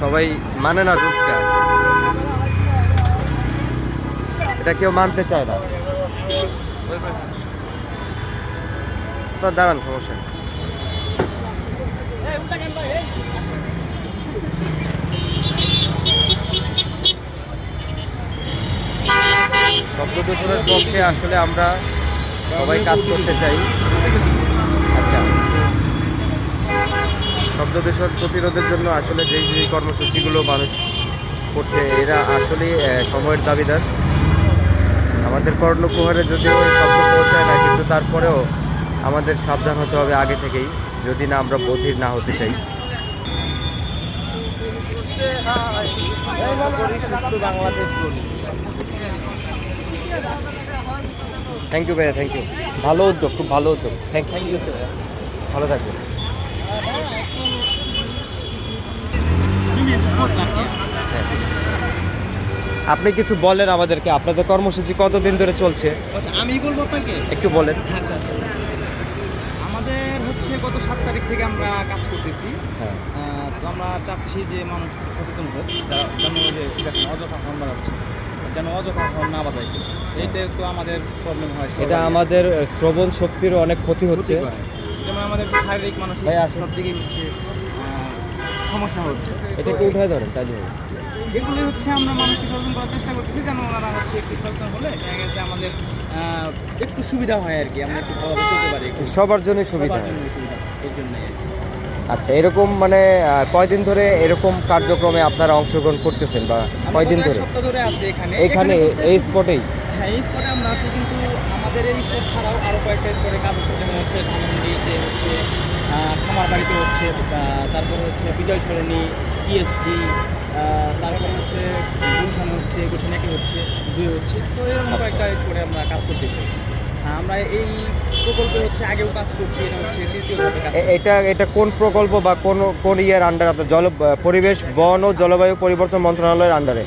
সবাই মানে না রুলসটা। এটা কেউ মানতে চায় না। দাঁড়ান, সমস্যা। শব্দ দূষণের পক্ষে আসলে আমরা সবাই কাজ করতে চাই আচ্ছা শব্দ দূষণ প্রতিরোধের জন্য আসলে যেই যেই কর্মসূচিগুলো মানুষ করছে, এরা আসলে সময়ের দাবিদার। আমাদের কর্ণকুহারে যদিও শব্দ পৌঁছায় না, কিন্তু তারপরেও আমাদের সাবধান হতে হবে আগে থেকেই, যদি না আমরা বধির না হতে চাই। থ্যাংক ইউ ভাইয়া থ্যাংক ইউ ভালো উদ্যোগ, খুব ভালো উদ্যোগ। থ্যাংক ইউ ভালো থাকবেন। আপনি কিছু বলেন আমাদেরকে আপনাদের কর্মসূচি কতদিন ধরে চলছে? আচ্ছা আমি বলব আপনাকে? একটু বলেন। আচ্ছা আচ্ছা। আমাদের হচ্ছে গত সাত তারিখ থেকে আমরা কাজ করতেছি। হ্যাঁ। তো আমরা চাচ্ছি যে মানুষ সচেতন হোক যারা যেন যে দেখেন অযথা হর্ন বাজাচ্ছে যেন অযথা হর্ন না বাজায়। এইটা তো আমাদের প্রবলেম হয় এটা আমাদের শ্রবণ শক্তির অনেক ক্ষতি হচ্ছে। যেমন আমাদের শারীরিক মানসিক আসুন। সব দিকেই হচ্ছে সমস্যা হচ্ছে। এটা একটু উঠায় ধরেন? তাহলে হবে। এগুলি হচ্ছে আমরা মানুষকে সচেতন করার চেষ্টা করতেছি যেন ওনারা হচ্ছে একটু সচেতন হলে দেখা গেছে আমাদের একটু সুবিধা হয় আর কি আমরা একটু ভালোভাবে চলতে পারি সবার জন্য সুবিধা সবার জন্যই সুবিধা আর কি। আচ্ছা এরকম মানে কয়দিন ধরে এরকম কার্যক্রমে আপনারা অংশগ্রহণ করতেছেন বা কয়দিন ধরে? ধরে আছি এখানে। এখানে এই স্পটেই হ্যাঁ এই স্পটে আমরা আছি কিন্তু আমাদের এই স্পট ছাড়াও আরও কয়েকটা স্পটে কাজ হচ্ছে যেমন হচ্ছে ধানমন্ডিতে হচ্ছে বাড়িতে হচ্ছে তারপর হচ্ছে বিজয় সরণি পিএসসি তারপর হচ্ছে গুলশান হচ্ছে গুলশানিয়াকে হচ্ছে দুই হচ্ছে। তো এরকম আচ্ছা। কয়েকটা স্পটে আমরা কাজ করতে চাই। হ্যাঁ, আমরা এই প্রকল্পে হচ্ছে আগেও কাজ করছি এটা হচ্ছে তৃতীয় ধাপে এটা এটা কোন প্রকল্প বা কোন কোন ইয়ের আন্ডার আপনার জল পরিবেশ বন ও জলবায়ু পরিবর্তন মন্ত্রণালয়ের আন্ডারে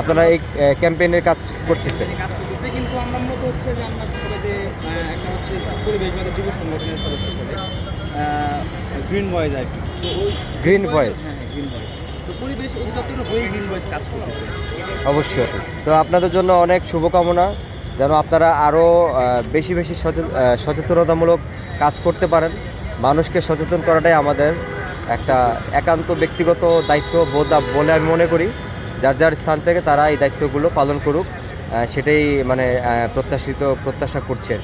আপনারা এই ক্যাম্পেইনের কাজ করতেছেন। কাজ করতেছে কিন্তু আমরা মূলত হচ্ছে যে আমরা সবাই যে একটা হচ্ছে পরিবেশ বান্ধব যুব সংগঠনের সদস্য গ্রিন ভয়েস আর কি। হ্যাঁ গ্রিন ভয়েস তো পরিবেশ অধিদপ্তর হয়ে গ্রিন ভয়েস কাজ করতেছে। অবশ্যই তো আপনাদের জন্য অনেক শুভকামনা যেন আপনারা আরও বেশি বেশি সচে- সচেতনতামূলক কাজ করতে পারেন। মানুষকে সচেতন করাটাই আমাদের একটা একান্ত ব্যক্তিগত দায়িত্ব বোধ বলে আমি মনে করি। যার যার স্থান থেকে তারা এই দায়িত্বগুলো পালন করুক সেটাই মানে প্রত্যাশিত প্রত্যাশা করছে।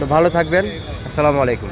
তো ভালো থাকবেন। আসসালামু আলাইকুম।